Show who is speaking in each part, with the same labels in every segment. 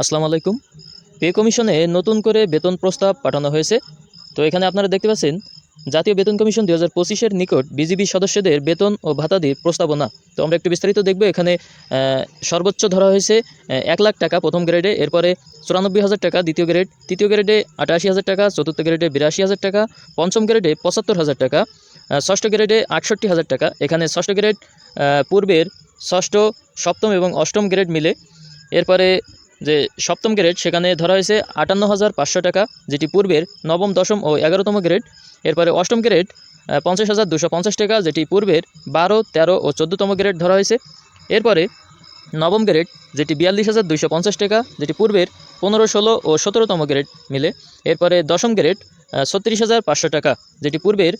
Speaker 1: আসসালামু আলাইকুম। পে কমিশনে নতুন করে বেতন প্রস্তাব পাঠানো হয়েছে। তো এখানে আপনারা দেখতে পাচ্ছেন, জাতীয় বেতন কমিশন দু হাজার পঁচিশের নিকট বিজিবি সদস্যদের বেতন ও ভাতাদির প্রস্তাবনা। তো আমরা একটু বিস্তারিত দেখব, এখানে সর্বোচ্চ ধরা হয়েছে এক লাখ টাকা প্রথম গ্রেডে, এরপরে চুরানব্বই হাজার টাকা দ্বিতীয় গ্রেড, তৃতীয় গ্রেডে আটাশি হাজার টাকা, চতুর্থ গ্রেডে বিরাশি হাজার টাকা, পঞ্চম গ্রেডে পঁচাত্তর হাজার টাকা ষষ্ঠ গ্রেডে আটষট্টি হাজার টাকা। এখানে ষষ্ঠ গ্রেড পূর্বের ষষ্ঠ, সপ্তম এবং অষ্টম গ্রেড মিলে, এরপরে যে সপ্তম গ্রেড, সেখানে ধরা হয়েছে আটান্ন হাজার পাঁচশো টাকা, যেটি পূর্বের নবম, দশম ও এগারোতম গ্রেড। এরপরে অষ্টম গ্রেড পঞ্চাশ হাজার দুশো পঞ্চাশ টাকা, যেটি পূর্বের বারো, তেরো ও চোদ্দোতম গ্রেড ধরা হয়েছে। এরপরে নবম গ্রেড, যেটি বিয়াল্লিশ হাজার দুইশো পঞ্চাশ টাকা, যেটি পূর্বের পনেরো, ষোলো ও সতেরোতম গ্রেড মিলে। এরপরে দশম গ্রেড ছত্রিশ হাজার পাঁচশো টাকা, যেটি পূর্বের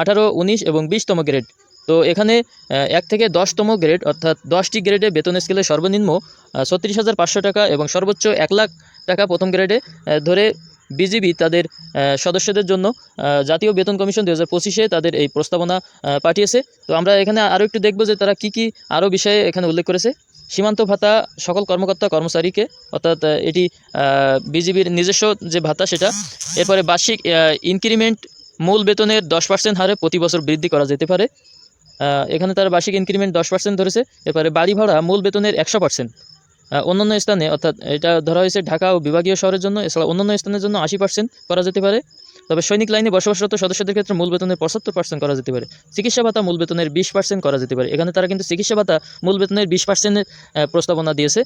Speaker 1: আঠারো, উনিশ এবং বিশতম গ্রেড। তো এখানে এক থেকে দশতম গ্রেড অর্থাৎ দশটি গ্রেডে বেতন স্কেলে সর্বনিম্ন ছত্রিশ হাজার পাঁচশো টাকা এবং সর্বোচ্চ এক লাখ টাকা প্রথম গ্রেডে ধরে বিজিবি তাদের সদস্যদের জন্য জাতীয় বেতন কমিশন দু হাজার পঁচিশে তাদের এই প্রস্তাবনা পাঠিয়েছে। তো আমরা এখানে আরও একটু দেখব যে তারা কি কি আরও বিষয়ে এখানে উল্লেখ করেছে। সীমান্ত ভাতা সকল কর্মকর্তা কর্মচারীকে, অর্থাৎ এটি বিজিবির নিজস্ব যে ভাতা সেটা, এরপরে বার্ষিক ইনক্রিমেন্ট মূল বেতনের দশ পার্সেন্ট হারে প্রতি বছর বৃদ্ধি করা যেতে পারে। এখানে তার বার্ষিক ইনক্রিমেন্ট দশ পার্সেন্ট ধরেছে। এরপরে বাড়ি ভাড়া মূল বেতনের একশো পার্সেন্ট অন্যান্য স্থানে, অর্থাৎ এটা ধরা হয়েছে ঢাকা ও বিভাগীয় শহরের জন্য, এছাড়া অন্যান্য স্থানের জন্য আশি পার্সেন্ট করা যেতে পারে। তবে সৈনিক লাইনে বসবাসরত সদস্যদের ক্ষেত্রে মূল বেতনের পঁচাত্তর পার্সেন্ট করা যেতে পারে। চিকিৎসা ভাতা মূল বেতনের বিশ পার্সেন্ট করা যেতে পারে। এখানে তারা কিন্তু চিকিৎসা ভাতা মূল বেতনের বিশ পার্সেন্টের প্রস্তাবনা দিয়েছে।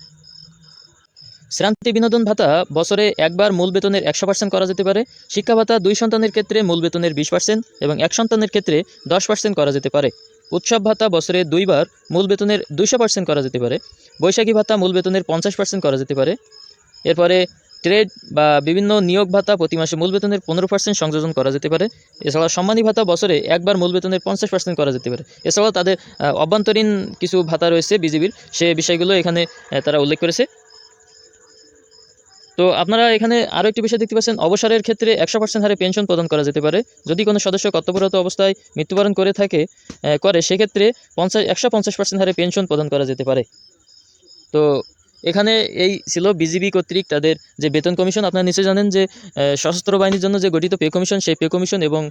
Speaker 1: শ্রান্তি বিনোদন ভাতা বছরে একবার মূল বেতনের একশো পার্সেন্ট করা যেতে পারে। শিক্ষা ভাতা দুই সন্তানের ক্ষেত্রে মূল বেতনের বিশ পার্সেন্ট এবং এক সন্তানের ক্ষেত্রে দশ পার্সেন্ট করা যেতে পারে। উৎসব ভাতা বছরে দুইবার মূল বেতনের দুইশো পার্সেন্ট করা যেতে পারে। বৈশাখী ভাতা মূল বেতনের পঞ্চাশ পার্সেন্ট করা যেতে পারে। এরপরে ট্রেড বা বিভিন্ন নিয়োগ ভাতা প্রতি মাসে মূল বেতনের পনেরো পার্সেন্ট সংযোজন করা যেতে পারে। এছাড়া সম্মানী ভাতা বছরে একবার মূল বেতনের পঞ্চাশ পার্সেন্ট করা যেতে পারে। এছাড়াও তাদের অভ্যন্তরীণ কিছু ভাতা রয়েছে বিজিবির। সে বিষয়গুলো এখানে তারা উল্লেখ করেছে। তো আপনারা এখানে আরও একটি বিষয় দেখতে পাচ্ছেন, অবসরের ক্ষেত্রে একশো পার্সেন্ট হারে পেনশন প্রদান করা যেতে পারে। যদি কোনো সদস্য কর্তব্যরত অবস্থায় মৃত্যুবরণ করে থাকে করে, সেক্ষেত্রে পঞ্চাশ, একশো পঞ্চাশ পার্সেন্ট হারে পেনশন প্রদান করা যেতে পারে। তো এখানে এই ছিল বিজিবি কর্তৃক তাদের যে বেতন কমিশন, আপনারা নিশ্চয়ই জানেন যে সশস্ত্র বাহিনীর জন্য যে গঠিত পে কমিশন, সেই পে কমিশন এবং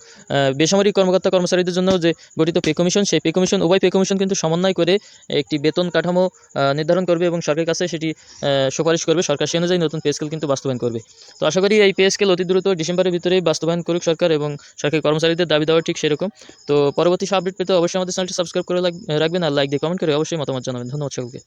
Speaker 1: বেসামরিক কর্মকর্তা কর্মচারীদের জন্য যে গঠিত পে কমিশন, সেই পে কমিশন, উভয় পে কমিশন কিন্তু সমন্বয় করে একটি বেতন কাঠামো নির্ধারণ করবে এবং সরকারের কাছে সেটি সুপারিশ করবে। সরকার সে অনুযায়ী নতুন পে স্কেল কিন্তু বাস্তবায়ন করবে। তো আশা করি এই পে স্কেল অতি দ্রুত ডিসেম্বরের ভিতরেই বাস্তবায়ন করুক সরকার এবং সরকারি কর্মচারীদের দাবি দেওয়া ঠিক সেরকম। তো পরবর্তী আপডেট পেতে অবশ্যই আমাদের চ্যানেলটি সাবস্ক্রাইব করে রাখবেন আর লাইক দিয়ে কমেন্ট করে অবশ্যই মতামত জানাবেন। ধন্যবাদ সকলকে।